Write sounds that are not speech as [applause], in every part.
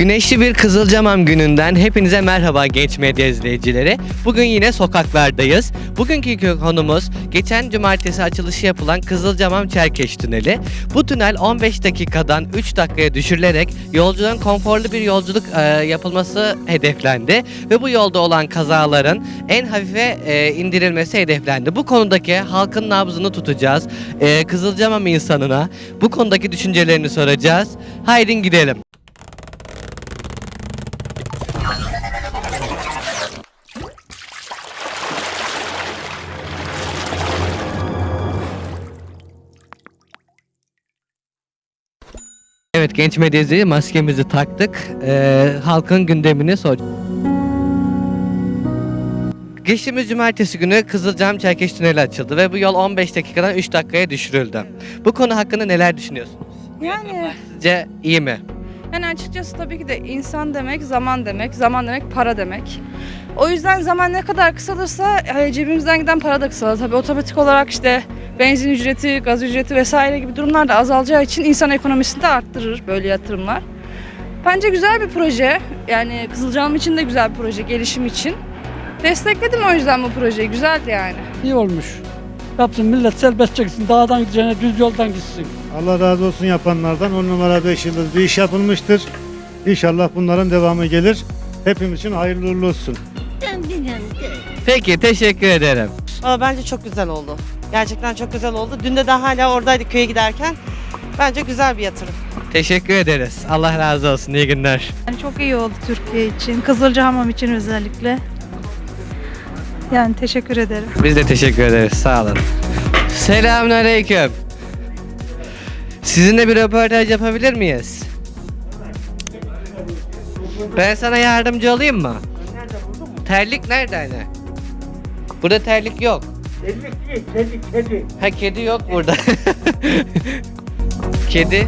Güneşli bir Kızılcamam gününden hepinize merhaba genç medya izleyicileri. Bugün yine sokaklardayız. Bugünkü konumuz geçen cumartesi açılışı yapılan Kızılcamam Çerkeş Tüneli. Bu tünel 15 dakikadan 3 dakikaya düşürülerek yolcuların konforlu bir yolculuk e, yapılması hedeflendi. Ve bu yolda olan kazaların en hafife e, indirilmesi hedeflendi. Bu konudaki halkın nabzını tutacağız. E, Kızılcamam insanına bu konudaki düşüncelerini soracağız. Haydi gidelim. Evet genç medyacı maskemizi taktık. Ee, halkın gündemini sor. Geçtiğimiz cumartesi günü Kızılcam Çerkeş Tüneli açıldı ve bu yol 15 dakikadan 3 dakikaya düşürüldü. Bu konu hakkında neler düşünüyorsunuz? Yani Sizce iyi mi? Yani açıkçası tabii ki de insan demek zaman demek, zaman demek para demek. O yüzden zaman ne kadar kısalırsa e, cebimizden giden para da kısalır. Tabii otomatik olarak işte benzin ücreti, gaz ücreti vesaire gibi durumlar da azalacağı için insan ekonomisini de arttırır böyle yatırımlar. Bence güzel bir proje. Yani Kızılcahamam için de güzel bir proje, gelişim için. Destekledim o yüzden bu projeyi. Güzeldi yani. İyi olmuş. Yapsın millet serbestçe gitsin. Dağdan gideceğine düz yoldan gitsin. Allah razı olsun yapanlardan 10 numara 5 yıldız bir iş yapılmıştır. İnşallah bunların devamı gelir. Hepimiz için hayırlı uğurlu olsun. Peki teşekkür ederim. Aa, bence çok güzel oldu. Gerçekten çok güzel oldu. Dün de daha hala oradaydık köye giderken. Bence güzel bir yatırım. Teşekkür ederiz. Allah razı olsun. İyi günler. Yani çok iyi oldu Türkiye için, Kızılcahamam için özellikle. Yani teşekkür ederim. Biz de teşekkür ederiz. Sağ olun. Selamünaleyküm. Sizinle bir röportaj yapabilir miyiz? Ben sana yardımcı olayım mı? Terlik nerede hani? Burada terlik yok. Terlik değil, kedi, kedi. Ha kedi yok burada. [laughs] kedi.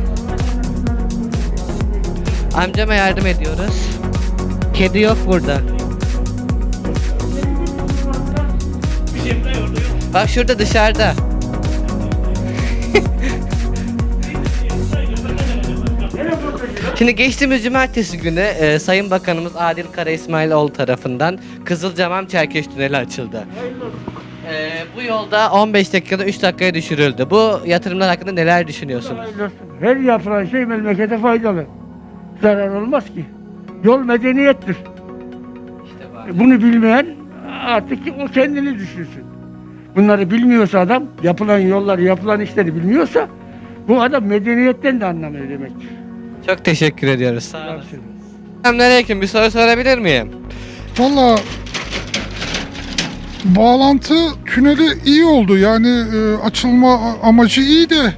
Amcama yardım ediyoruz. Kedi yok burada. Bak şurada dışarıda. Şimdi geçtiğimiz cumartesi günü e, Sayın Bakanımız Adil Kara İsmailoğlu tarafından Kızılcamam Çerkeş Tüneli açıldı. E, bu yolda 15 dakikada 3 dakikaya düşürüldü. Bu yatırımlar hakkında neler düşünüyorsunuz? Her yapılan şey memlekete faydalı. Zarar olmaz ki. Yol medeniyettir. İşte bak. Bunu bilmeyen artık o kendini düşünsün. Bunları bilmiyorsa adam, yapılan yolları, yapılan işleri bilmiyorsa bu adam medeniyetten de anlamıyor demektir. Çok teşekkür ediyoruz. Sağ olun. Selamünaleyküm. Bir soru sorabilir miyim? Valla bağlantı tüneli iyi oldu. Yani e, açılma amacı iyi de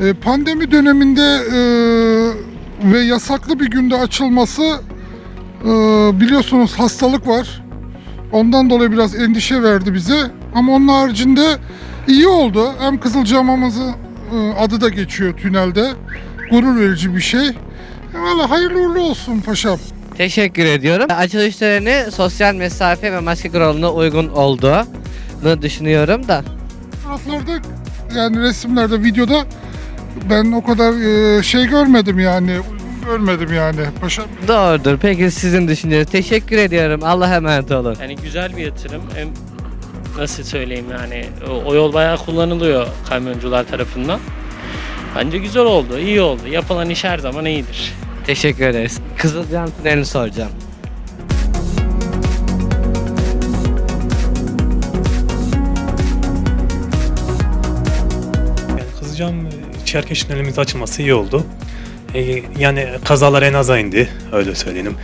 e, pandemi döneminde e, ve yasaklı bir günde açılması e, biliyorsunuz hastalık var. Ondan dolayı biraz endişe verdi bize. Ama onun haricinde iyi oldu. Hem Kızılcamamızın e, adı da geçiyor tünelde. Gurur verici bir şey. Valla hayırlı uğurlu olsun paşam. Teşekkür ediyorum. Açılış töreni sosyal mesafe ve maske kuralına uygun olduğunu düşünüyorum da. Fotoğraflarda yani resimlerde, videoda ben o kadar e, şey görmedim yani. Görmedim yani. Paşam Doğrudur. Peki sizin düşünceniz. Teşekkür ediyorum. Allah'a emanet olun. Yani güzel bir yatırım. Hem nasıl söyleyeyim yani o, o yol bayağı kullanılıyor kamyoncular tarafından. Bence güzel oldu, iyi oldu. Yapılan iş her zaman iyidir. Teşekkür ederiz. Kızılcam tünelini soracağım. Yani Kızılcam Çerkeş tünelimizin açılması iyi oldu. E, yani kazalar en aza indi, öyle söyleyelim.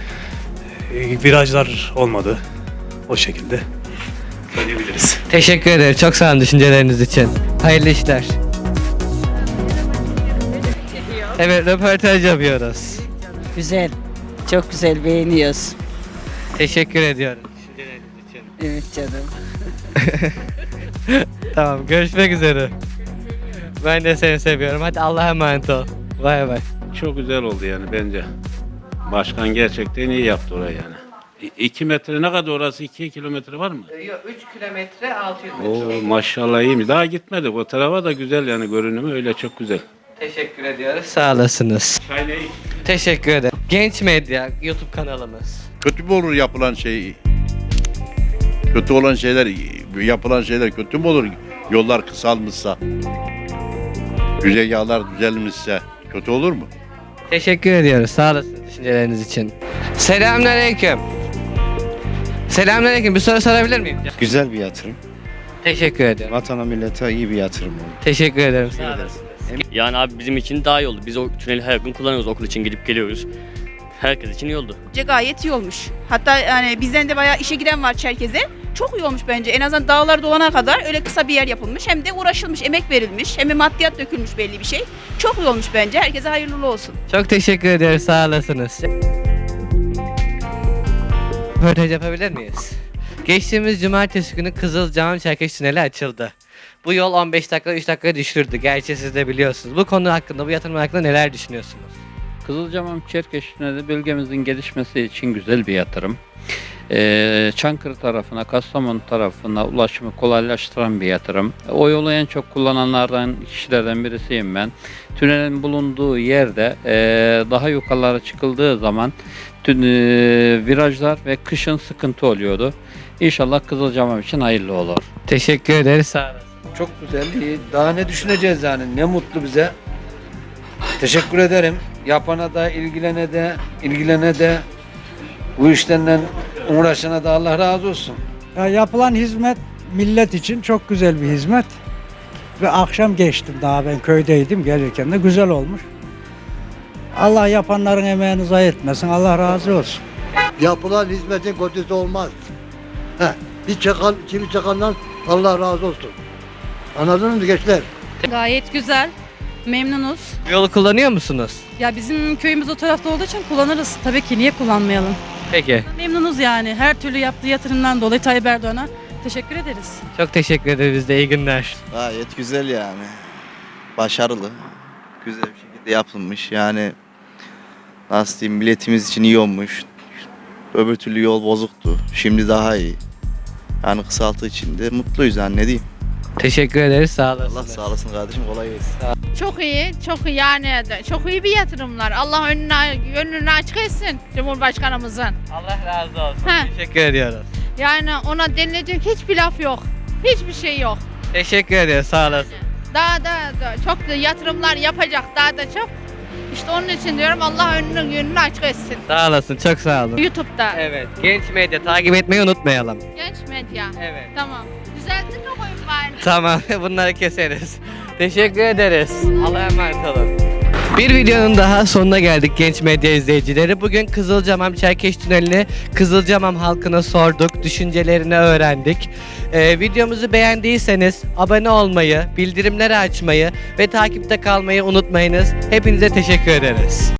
E, virajlar olmadı o şekilde söyleyebiliriz. Teşekkür ederim. Çok sağ olun düşünceleriniz için. Hayırlı işler. Evet röportaj yapıyoruz. Güzel. Çok güzel beğeniyoruz. Teşekkür ediyorum. Düşünceleriniz için. Evet canım. [laughs] Tamam görüşmek üzere. Ben de seni seviyorum. Hadi Allah'a emanet ol. Bay bay. Çok güzel oldu yani bence. Başkan gerçekten iyi yaptı orayı yani. 2 metre ne kadar orası? 2 kilometre var mı? 3 kilometre 600 Oo maşallah iyiymiş. Daha gitmedik. O tarafa da güzel yani görünümü öyle çok güzel. Teşekkür ediyoruz. Sağ olasınız. Çay ne? Teşekkür ederim. Genç Medya YouTube kanalımız. Kötü mü olur yapılan şey? Kötü olan şeyler, yapılan şeyler kötü mü olur? Yollar kısalmışsa, güzergahlar düzelmişse kötü olur mu? Teşekkür ediyoruz. Sağ olasın düşünceleriniz için. Selamünaleyküm. Selamünaleyküm. Bir soru sorabilir miyim? Güzel bir yatırım. Teşekkür ederim. Vatana millete iyi bir yatırım oldu. Teşekkür ederim. Sağ olasın. Yani abi bizim için daha iyi oldu. Biz o tüneli her gün kullanıyoruz okul için gidip geliyoruz. Herkes için iyi oldu. Bence gayet iyi olmuş. Hatta yani bizden de bayağı işe giden var Çerkez'e. Çok iyi olmuş bence. En azından dağlar dolana kadar öyle kısa bir yer yapılmış. Hem de uğraşılmış, emek verilmiş. Hem de maddiyat dökülmüş belli bir şey. Çok iyi olmuş bence. Herkese hayırlı olsun. Çok teşekkür ediyoruz. Sağ olasınız. Röportaj yapabilir miyiz? Geçtiğimiz cumartesi günü Kızılcahamam Çerkeş Tüneli açıldı. Bu yol 15 dakika 3 dakika düşürdü. Gerçi siz de biliyorsunuz. Bu konu hakkında, bu yatırım hakkında neler düşünüyorsunuz? Kızılcamam Çerkeş Tüneli bölgemizin gelişmesi için güzel bir yatırım. Ee, Çankırı tarafına, Kastamonu tarafına ulaşımı kolaylaştıran bir yatırım. O yolu en çok kullananlardan, kişilerden birisiyim ben. Tünelin bulunduğu yerde ee, daha yukarılara çıkıldığı zaman tün, ee, virajlar ve kışın sıkıntı oluyordu. İnşallah Kızılcamam için hayırlı olur. Teşekkür ederiz. Sağ olasın. Çok güzel. iyi. Daha ne düşüneceğiz yani? Ne mutlu bize. Teşekkür ederim. Yapana da, ilgilene de, ilgilene de, bu işlerle uğraşana da Allah razı olsun. Ya yapılan hizmet millet için çok güzel bir hizmet. Ve akşam geçtim daha ben köydeydim gelirken de güzel olmuş. Allah yapanların emeğini zayi etmesin. Allah razı olsun. Yapılan hizmetin kötüsü olmaz. Heh, bir çakan, çivi çakandan Allah razı olsun. Anladınız mı gençler? Gayet güzel. Memnunuz. Yolu kullanıyor musunuz? Ya bizim köyümüz o tarafta olduğu için kullanırız. Tabii ki niye kullanmayalım? Peki. Memnunuz yani. Her türlü yaptığı yatırımdan dolayı Tayyip Erdoğan'a teşekkür ederiz. Çok teşekkür ederiz biz de. İyi günler. Gayet güzel yani. Başarılı. Güzel bir şekilde yapılmış. Yani nasıl diyeyim milletimiz için iyi olmuş. Öbür türlü yol bozuktu. Şimdi daha iyi. Yani kısaltı için de mutluyuz yani ne diyeyim. Teşekkür ederiz. Sağ olasın. Allah sağ olasın kardeşim kolay gelsin. Çok iyi, çok iyi yani çok iyi bir yatırımlar. Allah önünü, önünü açık etsin Cumhurbaşkanımızın. Allah razı olsun. Ha. Teşekkür ediyoruz. Yani ona denilecek hiçbir laf yok. Hiçbir şey yok. Teşekkür ediyoruz. Sağ olasın. Daha da, da çok da yatırımlar yapacak daha da çok. İşte onun için diyorum Allah önünü yönünü açık etsin. Sağ olasın. Çok sağ olun. YouTube'da. Evet. Genç medya takip etmeyi unutmayalım. Genç medya. Evet. Tamam. Düzelttin mi koyun bari? Tamam. [laughs] Bunları keseriz. Teşekkür ederiz. Allah'a emanet olun. Bir videonun daha sonuna geldik genç medya izleyicileri. Bugün Kızılcamam Çerkeş Tüneli'ni Kızılcamam halkına sorduk, düşüncelerini öğrendik. Ee, videomuzu beğendiyseniz abone olmayı, bildirimleri açmayı ve takipte kalmayı unutmayınız. Hepinize teşekkür ederiz.